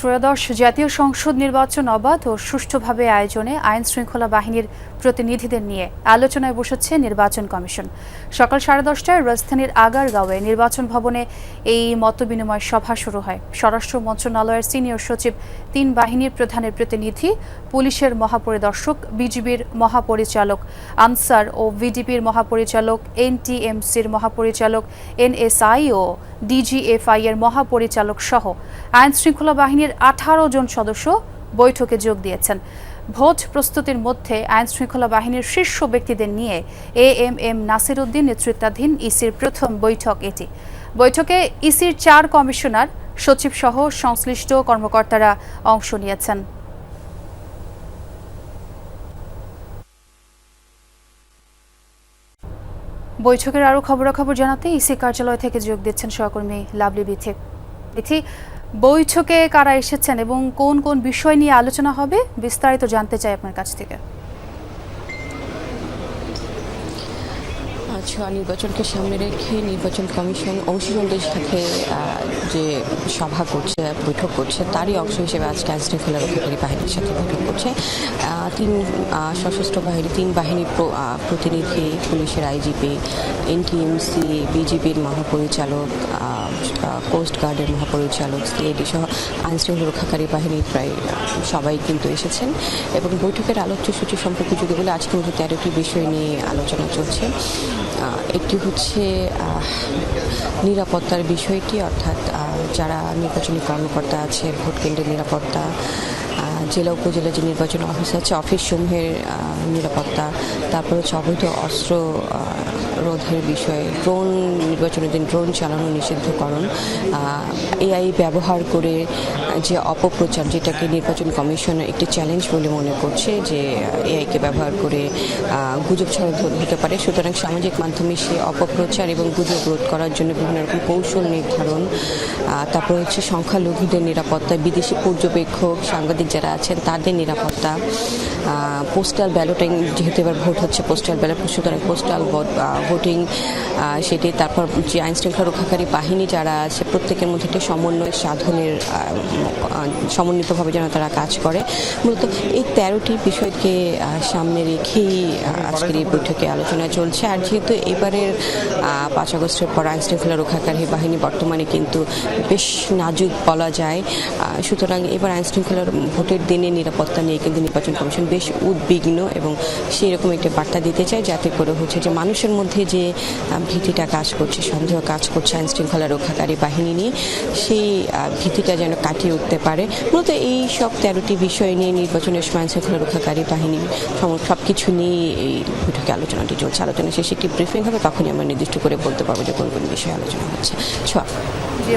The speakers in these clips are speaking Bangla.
ত্রয়োদশ জাতীয় সংসদ নির্বাচন অবাধ ও সুষ্ঠুভাবে আয়োজনে আইন শৃঙ্খলা বাহিনীর প্রতিনিধিদের নিয়ে আলোচনায় বসেছে নির্বাচন কমিশন। সকাল সাড়ে দশটায় রাজধানীর আগারগাঁওয়ে নির্বাচন ভবনে এই মতবিনিময় সভা শুরু হয়। স্বরাষ্ট্র মন্ত্রণালয়ের সিনিয়র সচিব, তিন বাহিনীর প্রধানের প্রতিনিধি, পুলিশের মহাপরিদর্শক, বিজিবির মহাপরিচালক আনসার ও ভিডিপির মহাপরিচালক, এনটিএমসির মহাপরিচালক, এনএসআই ও ডিজিএফআই এর মহাপরিচালক সহ আইন শৃঙ্খলা বাহিনীর আঠারো জন সদস্য বৈঠকে যোগ দিয়েছেন। ভোট প্রস্তুতির মধ্যে আইন শৃঙ্খলা বাহিনীর শীর্ষ ব্যক্তিদের নিয়ে A M M Nasir Uddin নেতৃত্বাধীন ইসির প্রথম বৈঠক এটি। বৈঠকে ইসির চার কমিশনার, সচিব সহ সংশ্লিষ্ট কর্মকর্তারা অংশ নিয়েছেন। বৈঠকের আরও খবরাখবর জানাতে ইসি কার্যালয় থেকে যোগ দিচ্ছেন সহকর্মী লাভলি বিথি। বিথি বৈঠকে কারা এসেছেন এবং কোন কোন বিষয় নিয়ে আলোচনা হবে বিস্তারিত জানতে চাই আপনার কাছ থেকে। আচ্ছা নির্বাচনকে সামনে রেখে নির্বাচন কমিশন অংশীজনদের সাথে যে সভা করছে, বৈঠক করছে, তারই অংশ হিসেবে আজকে আইন শৃঙ্খলা রক্ষাকারী বাহিনীর সাথে বৈঠক করছে। তিন সশস্ত্র বাহিনী, তিন বাহিনীর প্রতিনিধি, পুলিশের আইজিপি, এনটিএমসি, বিজিবির মহাপরিচালক কোস্ট গার্ডের মহাপরিচালক, সিআইডি সহ আইন শৃঙ্খলা রক্ষাকারী বাহিনীর প্রায় সবাই কিন্তু এসেছেন। এবং বৈঠকের আলোচ্য সূচি সম্পর্কে যদি বলে, আজকে মধ্যে তেরোটি বিষয় নিয়ে আলোচনা চলছে। একটি হচ্ছে নিরাপত্তার বিষয়টি অর্থাৎ যারা নির্বাচনী কর্মকর্তা আছে ভোট কেন্দ্রের নিরাপত্তা জেলা উপজেলা যে নির্বাচন অফিস আছে অফিস সমূহের নিরাপত্তা, তারপর হচ্ছে অবৈধ অস্ত্র রোধের বিষয়ে ড্রোন নির্বাচনের দিন ড্রোন চালানো নিষিদ্ধকরণ এআই ব্যবহার করে যে অপপ্রচার যেটাকে নির্বাচন কমিশন একটি চ্যালেঞ্জ বলে মনে করছে যে এআইকে ব্যবহার করে গুজব ছড়ানো হতে পারে। সুতরাং সামাজিক মাধ্যমে সে অপপ্রচার এবং গুজব রোধ করার জন্য বিভিন্ন রকম কৌশল নির্ধারণ তারপর হচ্ছে সংখ্যালঘুদের নিরাপত্তা, বিদেশি পর্যবেক্ষক, সাংবাদিক যারা আছেন তাদের নিরাপত্তা পোস্টাল ব্যালটিং যেহেতু এবার ভোট হচ্ছে পোস্টাল ব্যালট সুতরাং পোস্টাল ভোটিং সেটি তারপর যে আইন শৃঙ্খলা রক্ষাকারী বাহিনী যারা আছে প্রত্যেকের মধ্যে একটি সমন্বয় সাধনের সমন্বিতভাবে যেন তারা কাজ করে। মূলত এই তেরোটি বিষয়কে সামনে রেখেই আজকের এই বৈঠকে আলোচনা চলছে। আর যেহেতু এবারের পাঁচ আগস্টের পর আইন শৃঙ্খলা রক্ষাকারী বাহিনী বর্তমানে কিন্তু বেশ নাজুক বলা যায় সুতরাং এবার আইন শৃঙ্খলার ভোটের দিনে নিরাপত্তা নিয়ে কিন্তু নির্বাচন কমিশন বেশ উদ্বিগ্ন এবং সেই রকম একটি বার্তা দিতে চায়, যাতে করে হচ্ছে যে মানুষের মধ্যে যে ভীতিটা কাজ করছে, সন্দেহ কাজ করছে আইন শৃঙ্খলা রক্ষাকারী বাহিনী নিয়ে, সেই ভীতিটা যেন কাটিয়ে উঠতে পারে। মূলত এই সব তেরোটি বিষয় নিয়ে নির্বাচনের সময় আইন শৃঙ্খলা রক্ষাকারী বাহিনী সব কিছু নিয়ে এই বৈঠকে আলোচনাটি চলছে। আলোচনা শেষে একটি ব্রিফিং হবে, তখনই আমরা নির্দিষ্ট করে বলতে পারব যে কোন কোন বিষয়ে আলোচনা হচ্ছে। ছোয়া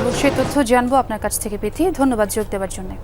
অবশ্যই তথ্য জানব আপনার কাছ থেকে পেতে। ধন্যবাদ যোগ দেওয়ার জন্য।